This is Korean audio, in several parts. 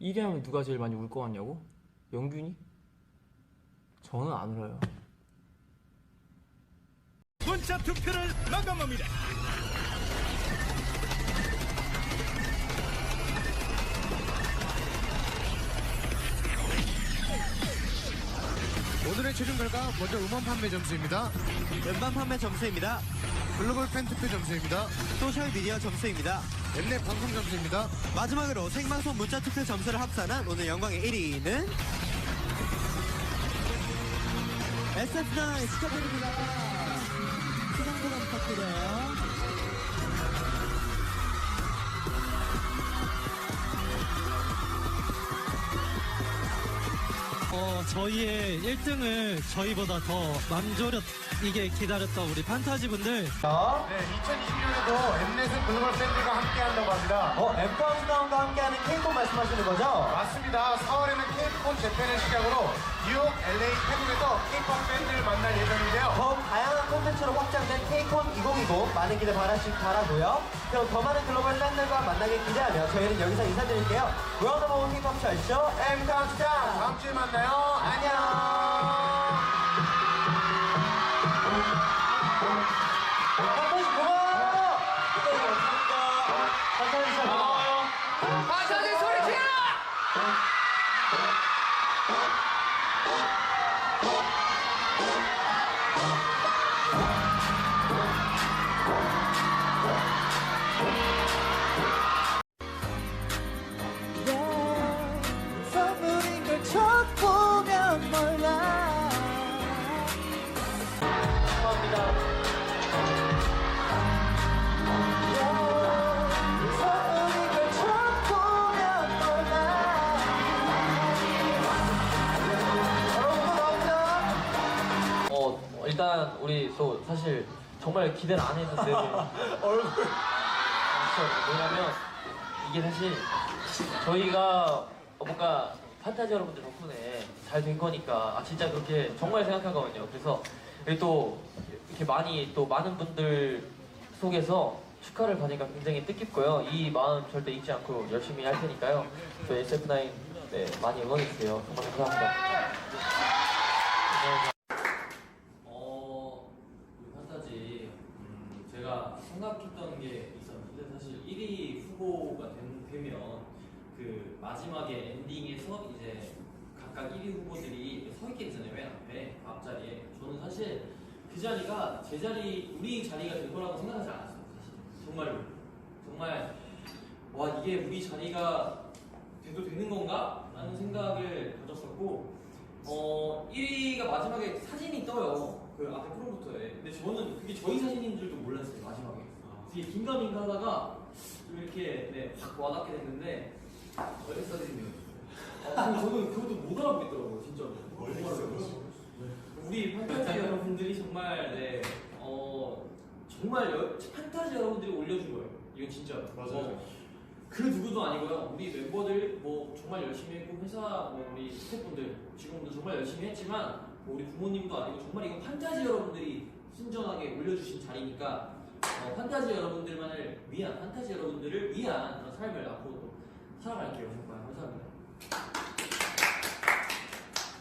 1위 하면 누가 제일 많이 울 것 같냐고? 영균이? 저는 안 울어요. 문자 투표를 마감합니다. 오늘의 최종 결과 먼저 음원 판매 점수입니다. 음반 판매 점수입니다. 글로벌 팬 투표 점수입니다. 소셜 미디어 점수입니다. 엠넷 방송 점수입니다. 마지막으로 생방송 문자 투표 점수를 합산한 오늘 영광의 1위는 SF9 축하드립니다. 수상 소감 부탁드려요. 어, 저희의 1등을 저희보다 더 맘조렸 이게 기다렸던 우리 판타지 분들 네, 2020년에도 엠넷은 글로벌 팬들과 함께 한다고 합니다. 어, 엠카운트다운과 함께하는 K-pop 말씀하시는 거죠? 맞습니다. 4월에는 K-pop 재팬을 시작으로 뉴욕, LA, 태국에서 K-pop 팬들을 만날 예정인데요. 더욱 다양한 콘텐츠로 확장된 K-pop 2020 많은 기대 바라시 바라고요. 그럼 더 많은 글로벌 팬들과 만나길 기대하며 저희는 여기서 인사드릴게요. 웨어너버 K-pop 철쇼 M 카운트다운 다음 주에 만나요. 안녕. 판타 일단 우리 또 사실 정말 기대를 안 했는데 얼굴 뭐냐면 이게 사실 저희가 뭔가 판타지 여러분들 덕분에 잘 된 거니까 아 진짜 그렇게 정말 생각하거든요. 그래서 또 이렇게 많이 또 많은 분들 속에서 축하를 받으니까 굉장히 뜻깊고요. 이 마음 절대 잊지 않고 열심히 할 테니까요. 저희 SF9 네, 많이 응원해 주세요. 정말 감사합니다. 어, 우리 판타지 음, 제가 생각했던 게 있었는데 사실 1위 후보가 된, 되면 그 마지막에 엔딩에서 이제 각각 1위 후보들이 서 있게 되잖아요 맨 앞에 그 앞자리에 저는 사실 그 자리가 제 자리 우리 자리가 될 거라고 생각하지 않았어요 사실. 정말로. 정말 와 이게 우리 자리가 돼도 되는 건가? 라는 생각을 가졌었고 어 1위가 마지막에 사진이 떠요 그 앞에 프로부터에. 근데 저는 그게 저희 사진인 줄도 몰랐어요 마지막에. 되게 긴가민가 하다가 좀 이렇게 네, 확 와닿게 됐는데 사진이요 아, 저는 그것도 못 알아보겠더라고요 진짜로. 정말로. 우리 판타지 여러분들이 정말 네, 어, 정말 여, 판타지 여러분들이 올려준 거예요. 이건 진짜 맞아요. 그 누구도 아니고요. 우리 멤버들 뭐 정말 열심히 했고 회사 뭐 우리 스태프분들 직원들 정말 열심히 했지만 뭐 우리 부모님도 아니고 정말 이건 판타지 여러분들이 순전하게 올려주신 자리니까 어, 판타지 여러분들만을 위한 판타지 여러분들을 위한 그런 삶을 앞으로 도 살아갈게요. 정말 감사합니다.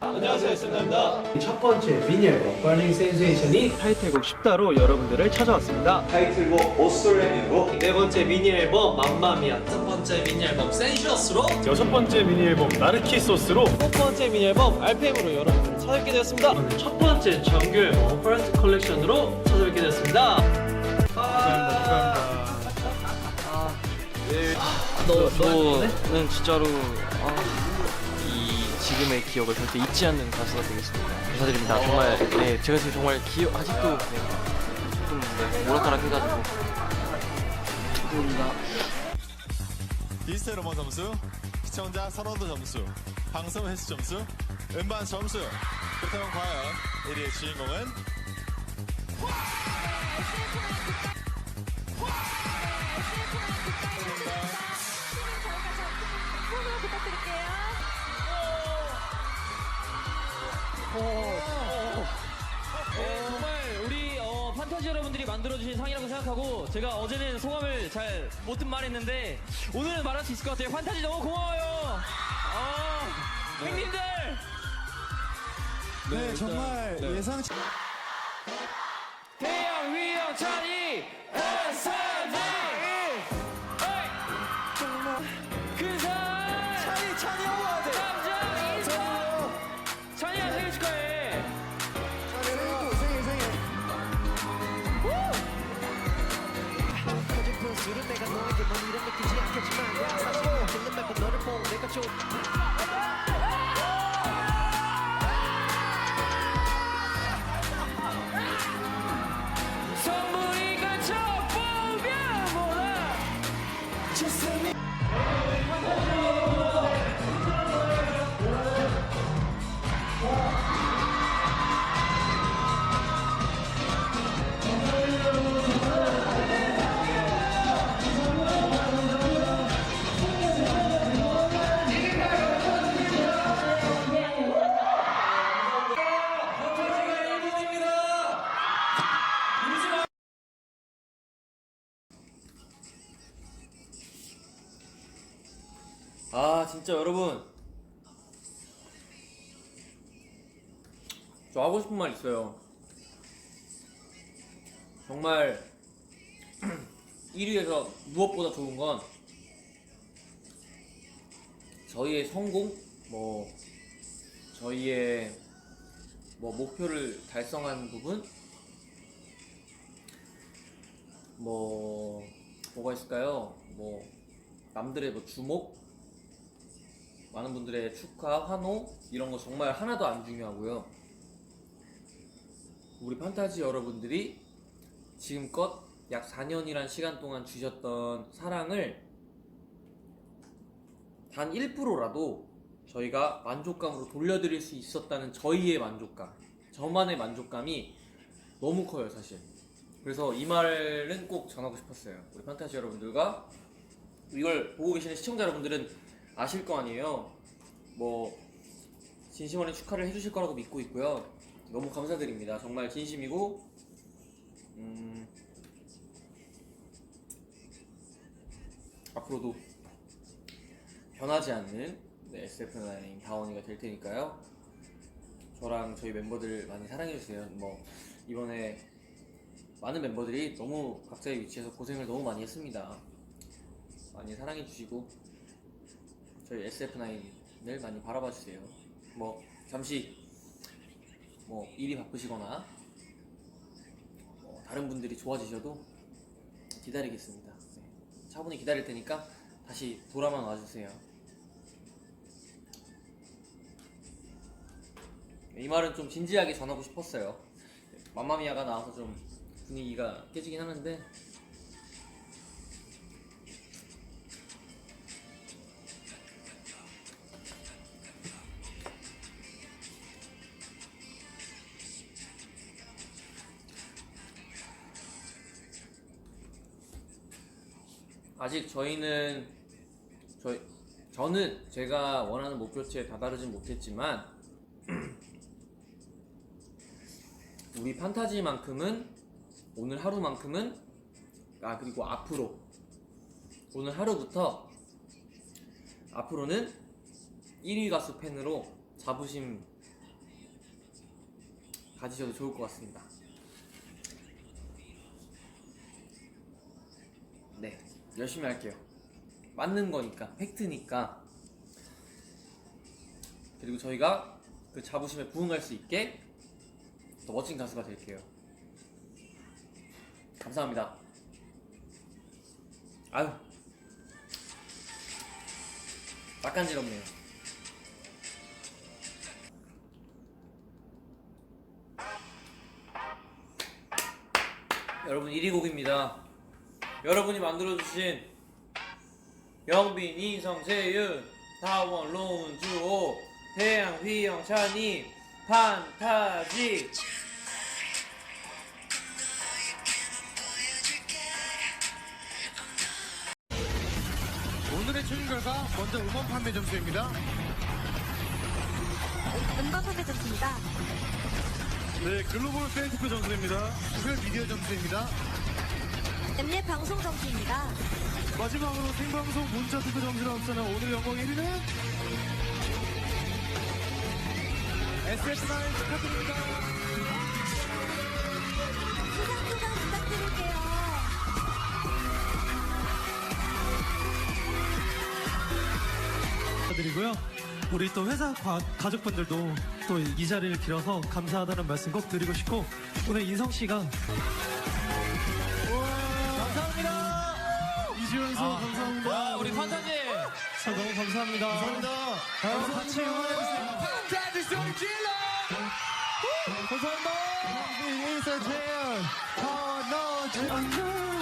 안녕하세요, 쌤입니다. 첫 번째 미니 앨범 Burning Sensation이 타이틀곡 10다로 여러분들을 찾아왔습니다. 타이틀곡 오솔레미로 네 번째 미니 앨범 맘마미아 첫 번째 미니 앨범 센셔스로 여섯 번째 미니 앨범 나르키 소스로 첫 번째 미니 앨범 RPM으로 여러분들을 찾아뵙게 되었습니다. 첫 번째 정규 퍼런트 컬렉션으로 찾아뵙게 되었습니다. 너, 너는 진짜로 아, 이 지금의 기억을 절대 잊지 않는 가수가 되겠습니다. 감사드립니다. 정말 네 제가 지금 정말 기억 아직도 네, 조금 네, 오락가락해가지고 감사합니다. 디지털 음원 점수, 시청자 선호도 점수, 방송 횟수 점수, 음반 점수. 그렇다면 과연 1위의 주인공은 네, 정말 우리 어, 판타지 여러분들이 만들어주신 상이라고 생각하고 제가 어제는 소감을 잘 못은 말했는데 오늘은 말할 수 있을 것 같아요. 판타지 너무 고마워요. 어, 네. 형님들 네, 네, 일단, 정말 네. 예상치 대형 위형 찬이 대선이 진짜 여러분? 저 하고 싶은 말 있어요. 정말 1위에서 무엇보다 좋은 건 저희의 성공? 뭐 저희의 뭐 목표를 달성한 부분? 뭐 뭐가 있을까요? 뭐 남들의 뭐 주목 많은 분들의 축하, 환호 이런 거 정말 하나도 안 중요하고요. 우리 판타지 여러분들이 지금껏 약 4년이란 시간 동안 주셨던 사랑을 단 1%라도 저희가 만족감으로 돌려드릴 수 있었다는 저희의 만족감, 저만의 만족감이 너무 커요, 사실. 그래서 이 말은 꼭 전하고 싶었어요. 우리 판타지 여러분들과 이걸 보고 계시는 시청자 여러분들은 아실 거 아니에요. 뭐 진심 어린 축하를 해주실 거라고 믿고 있고요. 너무 감사드립니다. 정말 진심이고 음, 앞으로도 변하지 않는 네, SF9 다원이가 될 테니까요. 저랑 저희 멤버들 많이 사랑해주세요. 뭐 이번에 많은 멤버들이 너무 각자의 위치에서 고생을 너무 많이 했습니다. 많이 사랑해주시고 저희 SF9을 많이 바라봐 주세요. 뭐 잠시 뭐 일이 바쁘시거나 뭐 다른 분들이 좋아지셔도 기다리겠습니다. 네. 차분히 기다릴 테니까 다시 돌아만 와주세요. 이 말은 좀 진지하게 전하고 싶었어요. 맘마미아가 나와서 좀 분위기가 깨지긴 하는데 아직 저희는 저희 저는 제가 원하는 목표치에 다다르진 못했지만 우리 판타지만큼은 오늘 하루만큼은 아 그리고 앞으로 오늘 하루부터 앞으로는 1위 가수 팬으로 자부심 가지셔도 좋을 것 같습니다. 열심히 할게요. 맞는 거니까, 팩트니까. 그리고 저희가 그 자부심에 부응할 수 있게 더 멋진 가수가 될게요. 감사합니다. 아유, 낯간지럽네요. 여러분 1위 곡입니다. 여러분이 만들어주신 영빈, 이성, 재윤, 다원, 로운, 주호, 태양, 휘영, 찬이, 판타지 오늘의 최종 결과 먼저 음원 판매 점수입니다. 음반 판매 점수입니다. 네, 글로벌 팬 투표 점수입니다. 구글 미디어 점수입니다. 엠넷 방송 점수입니다. 마지막으로 생방송 문자 투표 점수를 앞서는 오늘 영광 1위는 SF9 축하드립니다. 수상 소감 부탁드릴게요. 드리고요. 우리 또 회사 과- 가족분들도 또 이 자리를 빌어서 감사하다는 말씀 꼭 드리고 싶고 오늘 인성 씨가 저 너무 감사합니다. 감사합니다. 여러분 같이 응원해주세요. 판타지 송질러! 감사합니다. 인사 재현, 더 넣어줘.